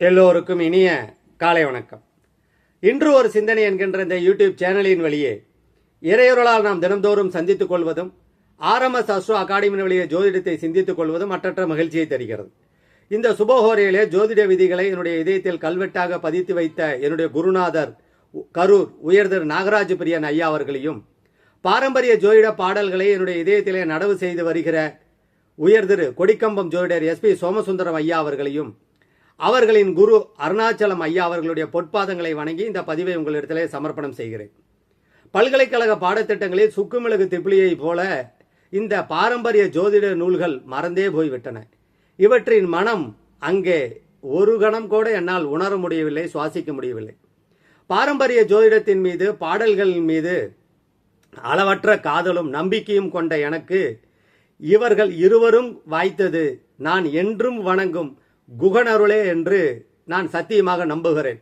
எல்லோருக்கும் இனிய காலை வணக்கம். இன்று ஒரு சிந்தனை என்கின்ற இந்த யூடியூப் சேனலின் வழியே இறையொருளால் நாம் தினந்தோறும் சந்தித்துக் கொள்வதும் ஆர்எம்எஸ் அஸ்ரோ அகாடமியின் வழியே ஜோதிடத்தை சிந்தித்துக் கொள்வதும் மற்றற்ற மகிழ்ச்சியை தருகிறது. இந்த சுபஹோரையிலே ஜோதிட விதிகளை என்னுடைய இதயத்தில் கல்வெட்டாக பதித்து வைத்த என்னுடைய குருநாதர் கரூர் உயர்திரு நாகராஜ பிரியன் ஐயா அவர்களையும் பாரம்பரிய ஜோதிட பாடல்களை என்னுடைய இதயத்திலே நடவு செய்து வருகிற உயர்திரு கொடிக்கம்பம் ஜோதிடர் எஸ்பி சோமசுந்தரம் ஐயா அவர்களையும் அவர்களின் குரு அருணாச்சலம் ஐயா அவர்களுடைய பொற்பாதங்களை வணங்கி இந்த பதிவை உங்களிடத்திலே சமர்ப்பணம் செய்கிறேன். பல்கலைக்கழக பாடத்திட்டங்களில் சுக்குமிளகு திப்பிலியை போல இந்த பாரம்பரிய ஜோதிட நூல்கள் மறந்தே போய்விட்டன. இவற்றின் மனம் அங்கே ஒரு கணம் கூட என்னால் உணர முடியவில்லை சுவாசிக்க முடியவில்லை. பாரம்பரிய ஜோதிடத்தின் மீது பாடல்களின் மீது அளவற்ற காதலும் நம்பிக்கையும் கொண்ட எனக்கு இவர்கள் இருவரும் வாய்த்தது. நான் என்றும் வணங்கும் குகனருளே என்று நான் சத்தியமாக நம்புகிறேன்.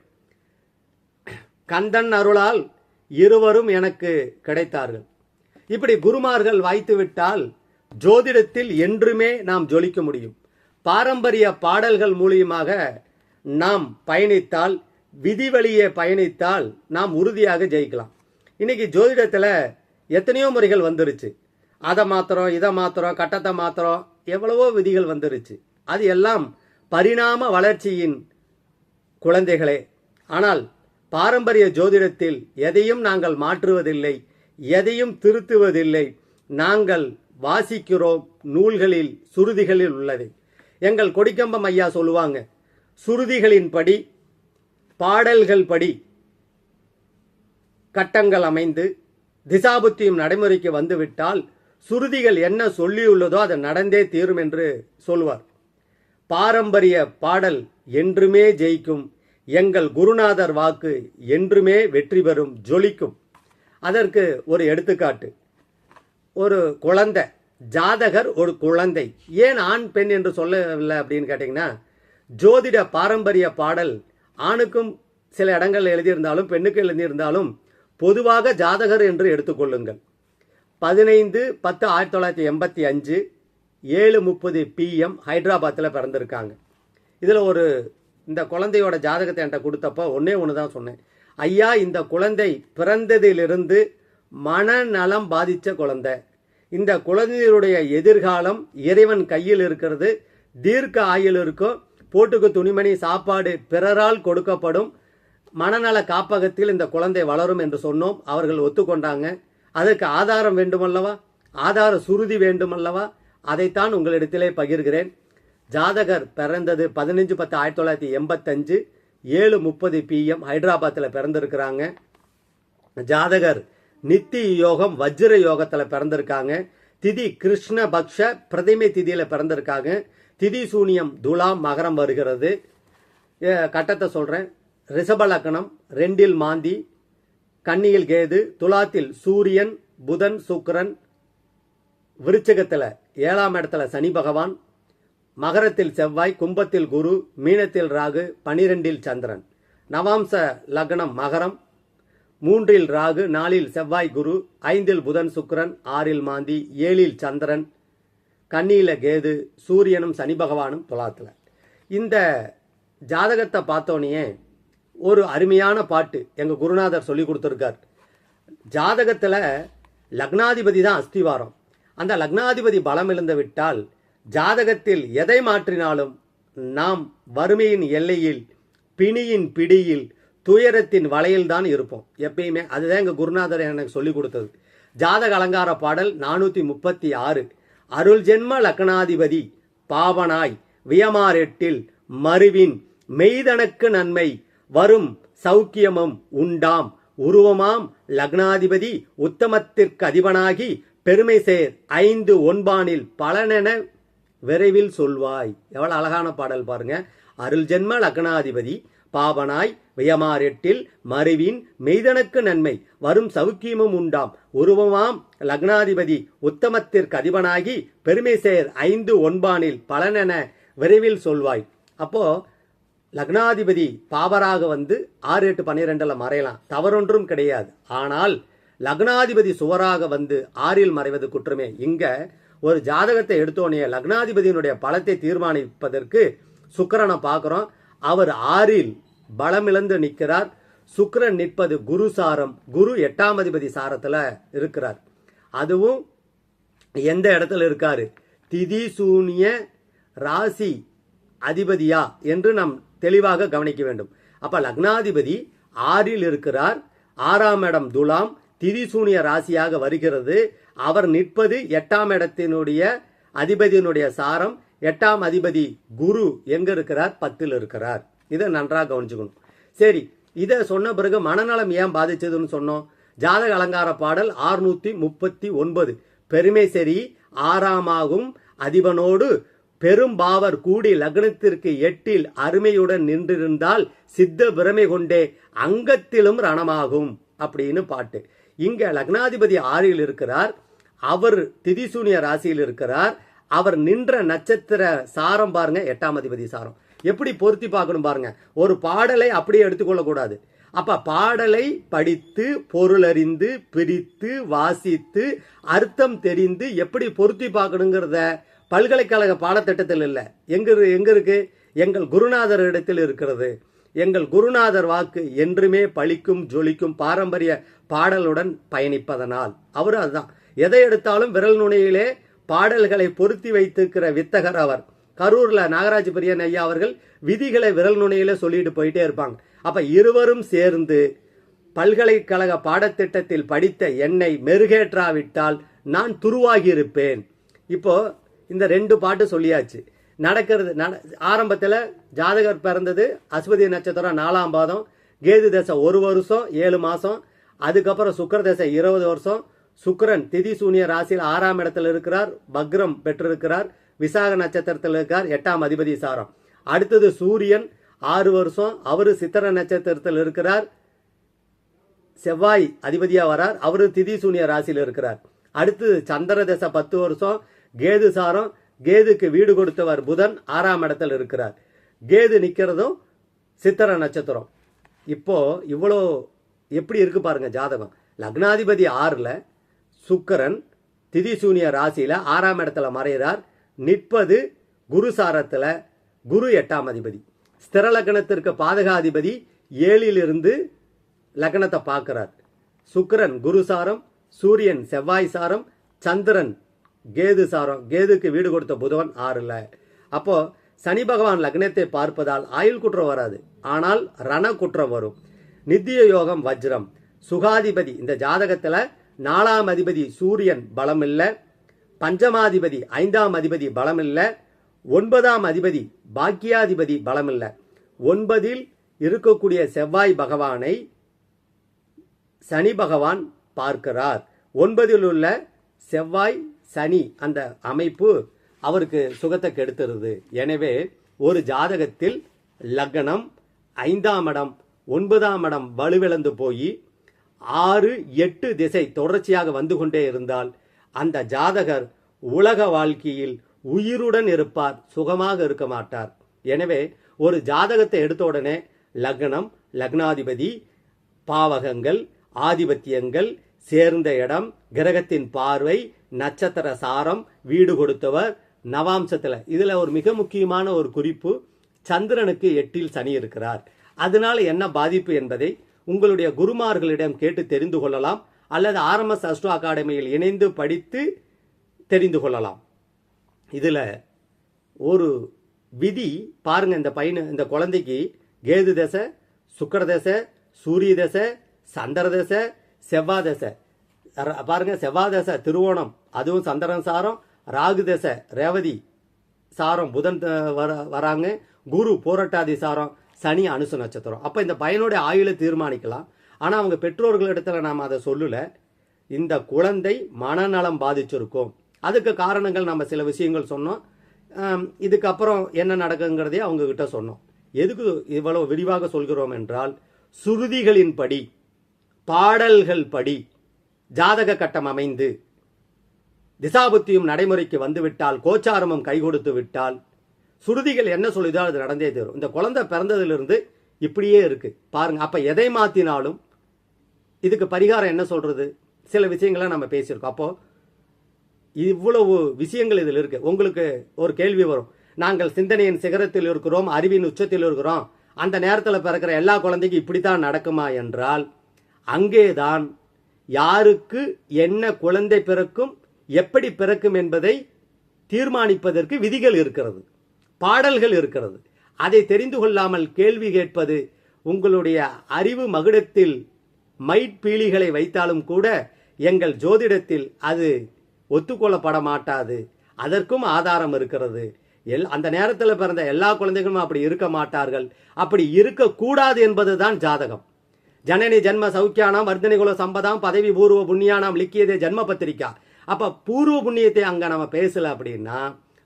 கந்தன் அருளால் இருவரும் எனக்கு கிடைத்தார்கள். இப்படி குருமார்கள் வாய்த்துவிட்டால் ஜோதிடத்தில் என்றுமே நாம் ஜொலிக்க முடியும். பாரம்பரிய பாடல்கள் மூலியமாக நாம் பயணித்தால் விதி வழியே பயணித்தால் நாம் உறுதியாக ஜெயிக்கலாம். இன்னைக்கு ஜோதிடத்தில் எத்தனையோ முறைகள் வந்துருச்சு. அதை மாத்திரம் இதை மாத்திரம் கட்டத்தை மாத்திரம் எவ்வளவோ விதிகள் வந்துருச்சு. அது எல்லாம் பரிணாம வளர்ச்சியின் குழந்தைகளே ஆனால் பாரம்பரிய ஜோதிடத்தில் எதையும் நாங்கள் மாற்றுவதில்லை எதையும் திருத்துவதில்லை. நாங்கள் வாசிக்கிறோம் நூல்களில் சுருதிகளில் உள்ளது. எங்கள் கொடிக்கம்பம் ஐயா சொல்லுவாங்க சுருதிகளின்படி பாடல்கள் படி கட்டங்கள் அமைந்து திசாபுத்தியும் நடைமுறைக்கு வந்துவிட்டால் சுருதிகள் என்ன சொல்லியுள்ளதோ அது நடந்தே தீரும் என்று சொல்வார். பாரம்பரிய பாடல் என்றுமே ஜெயிக்கும். எங்கள் குருநாதர் வாக்கு என்றுமே வெற்றி பெறும் ஜொலிக்கும். அதற்கு ஒரு எடுத்துக்காட்டு. ஒரு குழந்தை ஜாதகர் ஒரு குழந்தை. ஏன் ஆண் பெண் என்று சொல்லவில்லை அப்படின்னு கேட்டிங்கன்னா ஜோதிட பாரம்பரிய பாடல் ஆணுக்கும் சில இடங்கள் எழுதியிருந்தாலும் பெண்ணுக்கு எழுதியிருந்தாலும் பொதுவாக ஜாதகர் என்று எடுத்துக்கொள்ளுங்கள். பதினைந்து பத்து ஆயிரத்தி தொள்ளாயிரத்தி எண்பத்தி அஞ்சு ஏழு முப்பது பிஎம் ஹைதராபாத்தில் பிறந்திருக்காங்க. இதில் ஒரு இந்த குழந்தையோட ஜாதகத்தை என்கிட்ட கொடுத்தப்போ ஒன்றே ஒன்று தான் சொன்னேன். ஐயா இந்த குழந்தை பிறந்ததிலிருந்து மனநலம் பாதித்த குழந்தை. இந்த குழந்தையுடைய எதிர்காலம் இறைவன் கையில் இருக்கிறது தீர்க்க ஆயுள் இருக்கும் போட்டுக்கு துணிமணி சாப்பாடு பிறரால் கொடுக்கப்படும் மனநல காப்பகத்தில் இந்த குழந்தை வளரும் என்று சொன்னோம். அவர்கள் ஒத்துக்கொண்டாங்க. அதற்கு ஆதாரம் வேண்டுமல்லவா? ஆதார சுருதி வேண்டுமல்லவா? அதைத்தான் உங்களிடத்திலே பகிர்கிறேன். ஜாதகர் பிறந்தது பதினஞ்சு பத்து ஆயிரத்தி தொள்ளாயிரத்தி எண்பத்தஞ்சு ஏழு முப்பது பிஎம் ஹைதராபாத்தில் பிறந்திருக்கிறாங்க. ஜாதகர் நித்தி யோகம் வஜ்ர யோகத்தில் பிறந்திருக்காங்க. திதி கிருஷ்ண பக்ஷ பிரதிமை திதியில் பிறந்திருக்காங்க. திதி சூனியம் துலாம் மகரம் வருகிறது. கட்டத்தை சொல்கிறேன் ரிஷபலக்கணம் ரெண்டில் மாந்தி கன்னியில் கேது துலாத்தில் சூரியன் புதன் சுக்கரன் விருச்சகத்தில் ஏழாம் இடத்துல சனி பகவான் மகரத்தில் செவ்வாய் கும்பத்தில் குரு மீனத்தில் ராகு பனிரெண்டில் சந்திரன். நவாம்ச லக்னம் மகரம் மூன்றில் ராகு நாலில் செவ்வாய் குரு ஐந்தில் புதன் சுக்கரன் ஆறில் மாந்தி ஏழில் சந்திரன் கண்ணியில கேது சூரியனும் சனி பகவானும் துலாத்துல. இந்த ஜாதகத்தை பார்த்தோன்னே ஒரு அருமையான பாட்டு எங்க குருநாதர் சொல்லி கொடுத்துருக்கார். ஜாதகத்துல லக்னாதிபதி தான் அஸ்திவாரம். அந்த லக்னாதிபதி பலம் இழந்து விட்டால் ஜாதகத்தில் எதை மாற்றினாலும் நாம் வறுமையின் எல்லையில் பிணியின் பிடியில் துயரத்தின் வலையில் தான் இருப்போம். எப்பயுமே அதுதான் எங்கள் குருநாதர் எனக்கு சொல்லிக் கொடுத்தது. ஜாதக அலங்கார பாடல் நானூற்றி முப்பத்தி ஆறு. அருள் ஜென்ம லக்னாதிபதி பாவனாய் வியமாரெட்டில் மருவின் மெய்தனக்கு நன்மை வரும் சௌக்கியமும் உண்டாம். உருவமாம் லக்னாதிபதி உத்தமத்திற்கு அதிபனாகி பெருமை சேர் ஐந்து ஒன்பானில் பலனென விரைவில் சொல்வாய். எவ்வளவு அழகான பாடல் பாருங்க. அருள் ஜென்ம லக்னாதிபதி பாவனாய் வியமாரெட்டில் மருவின் மெய்தனக்கு நன்மை வரும் சௌக்கியமும் உண்டாம். உருவமாம் லக்னாதிபதி உத்தமத்திற்கு அதிபனாகி பெருமை சேர் ஐந்து ஒன்பானில் பலனென விரைவில் சொல்வாய். அப்போ லக்னாதிபதி பாவராக வந்து ஆறு எட்டு பன்னிரெண்டுல மறையலாம். தவறொன்றும் கிடையாது. ஆனால் லக்னாதிபதி சுவராக வந்து ஆறில் மறைவது குற்றமே. இங்க ஒரு ஜாதகத்தை எடுத்தோடனே லக்னாதிபதியினுடைய பலத்தை தீர்மானிப்பதற்கு சுக்கிரனை பார்க்குறோம். அவர் ஆறில் பலமிழந்து நிற்கிறார். சுக்கரன் நிற்பது குரு சாரம் குரு எட்டாம் அதிபதி சாரத்தில் இருக்கிறார். அதுவும் எந்த இடத்துல இருக்காரு? திதி சூனிய ராசி அதிபதியா என்று நாம் தெளிவாக கவனிக்க வேண்டும். அப்ப லக்னாதிபதி ஆறில் இருக்கிறார். ஆறாம் இடம் துலாம். திரிசூனிய ராசியாக வருகிறது. அவர் நிற்பது எட்டாம் இடத்தினுடைய அதிபதியினுடைய சாரம். எட்டாம் அதிபதி குரு எங்க இருக்கிறார் பத்தில் இருக்கிறார். இதை நன்றாக கவனிச்சுக்கணும். சரி இதை சொன்ன பிறகு மனநலம் ஏன் பாதிச்சதுன்னு சொன்னோம். ஜாதக அலங்கார பாடல் ஆறுநூத்தி முப்பத்தி ஒன்பது. பெருமை சரி ஆறாமாகும். அதிபனோடு பெரும்பாவர் கூடி லக்னத்திற்கு எட்டில் அருமையுடன் நின்றிருந்தால் சித்த பிரமை கொண்டே அங்கத்திலும் ரணமாகும். அப்படின்னு பாட்டு. இங்க லக்னாதிபதி ஆறில் இருக்கிறார் அவர் திதிசூனிய ராசியில் இருக்கிறார் அவர் நின்ற நட்சத்திர சாரம் பாருங்க எட்டாம் அதிபதி சாரம். எப்படி பொருத்தி பார்க்கணும் பாருங்க. ஒரு பாடலை அப்படியே எடுத்துக்கொள்ள கூடாது. அப்ப பாடலை படித்து பொருளறிந்து பிரித்து வாசித்து அர்த்தம் தெரிந்து எப்படி பொருத்தி பார்க்கணுங்கிறத பல்கலைக்கழக பாடத்திட்டத்தில் இல்லை. எங்க எங்க இருக்கு? எங்கள் குருநாதர் இடத்தில் இருக்கிறது. எங்கள் குருநாதர் வாக்கு என்றுமே பழிக்கும் ஜொலிக்கும் பாரம்பரிய பாடலுடன் பயணிப்பதனால். அவர் அதுதான். எதை எடுத்தாலும் விரல் நுனியிலே பாடல்களை பொருத்தி வைத்திருக்கிற வித்தகர் அவர். கரூர்ல நாகராஜ பிரியன் ஐயா அவர்கள் விதிகளை விரல் நுனையிலே சொல்லிட்டு போயிட்டே இருப்பாங்க. அப்ப இருவரும் சேர்ந்து பல்கலைக்கழக பாடத்திட்டத்தில் படித்த என்னை மெருகேற்றாவிட்டால் நான் துருவாகி இருப்பேன் இப்போ இந்த ரெண்டு பாட்டு சொல்லியாச்சு. நடக்கிறது நட- ஆரம்பத்தில் ஜாதகர் பிறந்தது அஸ்வதி நட்சத்திரம் நாலாம் பாதம் கேது தசை ஒரு வருஷம் ஏழு மாதம் அதுக்கப்புறம் சுக்கர தசை இருபது வருஷம் சுக்கரன் திதி சூனிய ராசியில் ஆறாம் இடத்துல இருக்கிறார் வக்ரம் பெற்றிருக்கிறார் விசாக நட்சத்திரத்தில் இருக்கார் எட்டாம் அதிபதி சாரம். அடுத்தது சூரியன் ஆறு வருஷம் அவரு சித்திர நட்சத்திரத்தில் இருக்கிறார் செவ்வாய் அதிபதியாக வரார் அவரு திதி சூனிய ராசியில் இருக்கிறார். அடுத்து சந்திர தசை பத்து வருஷம் கேது சாரம் கேதுக்கு வீடு கொடுத்தவர் புதன் ஆறாம் இடத்தில் இருக்கிறார். கேது நிற்கிறதும் சித்திர நட்சத்திரம். இப்போ இவ்வளோ எப்படி இருக்கு பாருங்க ஜாதகம். லக்னாதிபதி ஆறில் சுக்கரன் திதி சூனிய ராசியில் ஆறாம் இடத்துல மறைகிறார். நிற்பது குருசாரத்தில் குரு எட்டாம் அதிபதி. ஸ்திர லக்னத்திற்கு பாதகாதிபதி ஏழிலிருந்து லக்னத்தை பார்க்கிறார். சுக்கரன் குரு சாரம் சூரியன் செவ்வாய் சாரம் சந்திரன் கேது சாரம் கேதுக்கு வீடு கொடுத்த புதவன் ஆறுல அப்போ சனி பகவான் லக்னத்தை பார்ப்பதால் ஆயுள் குற்றம் வராது. ஆனால் ரண குற்றம் வரும். நித்திய யோகம் வஜ்ரம். சுகாதிபதி இந்த ஜாதகத்துல நாலாம் அதிபதி சூரியன் பலம் இல்ல. பஞ்சமாதிபதி ஐந்தாம் அதிபதி பலம் இல்ல. ஒன்பதாம் அதிபதி பாக்கியாதிபதி பலம் இல்ல. ஒன்பதில் இருக்கக்கூடிய செவ்வாய் பகவானை சனி பகவான் பார்க்கிறார். ஒன்பதில் உள்ள செவ்வாய் சனி அந்த அமைப்பு அவருக்கு சுகத்தை கெடுத்துருது. எனவே ஒரு ஜாதகத்தில் லக்னம் ஐந்தாம் இடம் ஒன்பதாம் இடம் வலுவிழந்து போய் ஆறு எட்டு திசை தொடர்ச்சியாக வந்து கொண்டே இருந்தால் அந்த ஜாதகர் உலக வாழ்க்கையில் உயிருடன் இருப்பார் சுகமாக இருக்க மாட்டார். எனவே ஒரு ஜாதகத்தை எடுத்த உடனே லக்னம் லக்னாதிபதி பாவகங்கள் ஆதிபத்தியங்கள் சேர்ந்த இடம் கிரகத்தின் பார்வை நட்சத்திர சாரம் வீடு கொடுத்தவர் நவாம்சத்தில். இதில் ஒரு மிக முக்கியமான ஒரு குறிப்பு சந்திரனுக்கு எட்டில் சனி இருக்கிறார். அதனால என்ன பாதிப்பு என்பதை உங்களுடைய குருமார்களிடம் கேட்டு தெரிந்து கொள்ளலாம் அல்லது ஆர்எம்எஸ் அஸ்ட்ரோ அகாடமியில் இணைந்து படித்து தெரிந்து கொள்ளலாம். இதில் ஒரு விதி பாருங்க இந்த பையனு இந்த குழந்தைக்கு கேது தசை சுக்கர தசை சூரிய தசை சந்திர தசை செவ்வாய் தசை பாருங்க செவ்வாய் தசை திருவோணம் அதுவும் சந்திரன் சாரம் ராகு தசை ரேவதி சாரம் புதன் வர வராங்க. குரு போராட்டாதி சாரம் சனி அனுசு நட்சத்திரம். அப்போ இந்த பையனுடைய ஆயுளை தீர்மானிக்கலாம். ஆனால் அவங்க பெற்றோர்களிடத்தில் நாம் அதை சொல்லலை. இந்த குழந்தை மனநலம் பாதிச்சிருக்கும். அதுக்கு காரணங்கள் நம்ம சில விஷயங்கள் சொன்னோம். இதுக்கப்புறம் என்ன நடக்குங்கிறதே அவங்கக்கிட்ட சொன்னோம். எதுக்கு இவ்வளவு விரிவாக சொல்கிறோம் என்றால் சுருதிகளின்படி பாடல்கள் படி ஜாதக கட்டம் அமைந்து திசாபுத்தியும் நடைமுறைக்கு வந்துவிட்டால் கோச்சாரமும் கை கொடுத்து விட்டால் சுருதிகள் என்ன சொல்லுதோ அது நடந்தே தரும். இந்த குழந்தை பிறந்ததிலிருந்து இப்படியே இருக்கு. பாருங்க அப்ப எதை மாத்தினாலும் இதுக்கு பரிகாரம் என்ன சொல்றது? சில விஷயங்களை நம்ம பேசியிருக்கோம். அப்போ இவ்வளவு விஷயங்கள் இதில் இருக்கு. உங்களுக்கு ஒரு கேள்வி வரும். நாங்கள் சிந்தனையின் சிகரத்தில் இருக்கிறோம் அறிவின் உச்சத்தில் இருக்கிறோம். அந்த நேரத்தில் பிறக்கிற எல்லா குழந்தைக்கும் இப்படித்தான் நடக்குமா என்றால் அங்கேதான் யாருக்கு என்ன குழந்தை பிறக்கும் எப்படி பிறக்கும் என்பதை தீர்மானிப்பதற்கு விதிகள் இருக்கிறது பாடல்கள் இருக்கிறது. அதை தெரிந்து கொள்ளாமல் கேள்வி கேட்பது உங்களுடைய அறிவு மகுடத்தில் மைட்பீலிகளை வைத்தாலும் கூட எங்கள் ஜோதிடத்தில் அது ஒத்துக்கொள்ளப்பட மாட்டாது அதற்கும் ஆதாரம் இருக்கிறது. எல் அந்த நேரத்தில் பிறந்த எல்லா குழந்தைகளும் அப்படி இருக்க மாட்டார்கள். அப்படி இருக்கக்கூடாது என்பதுதான் ஜாதகம். ஜனனி ஜென்ம சௌக்கியானாம் வர்தனிகுல சம்பதாம் பதவி பூர்வ புண்ணியானாம் லிக்கியதே ஜென்ம பத்திரிக்கா அப்ப பூர்வ புண்ணியத்தை அங்க நம்ம பேசல அப்படின்னா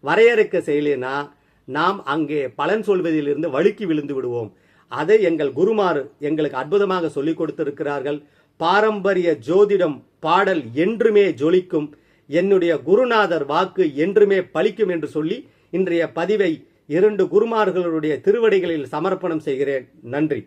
வரையறுக்க செயலினா நாம் அங்கே பலன் சொல்வதிலிருந்து வழுக்கி விழுந்து விடுவோம். அதை எங்கள் குருமார் எங்களுக்கு அற்புதமாக சொல்லிக் கொடுத்திருக்கிறார்கள். பாரம்பரிய ஜோதிடம் பாடல் என்றுமே ஜொலிக்கும். என்னுடைய குருநாதர் வாக்கு என்றுமே பலிக்கும் என்று சொல்லி இன்றைய பதிவை இரண்டு குருமார்களுடைய திருவடிகளில் சமர்ப்பணம் செய்கிறேன். நன்றி.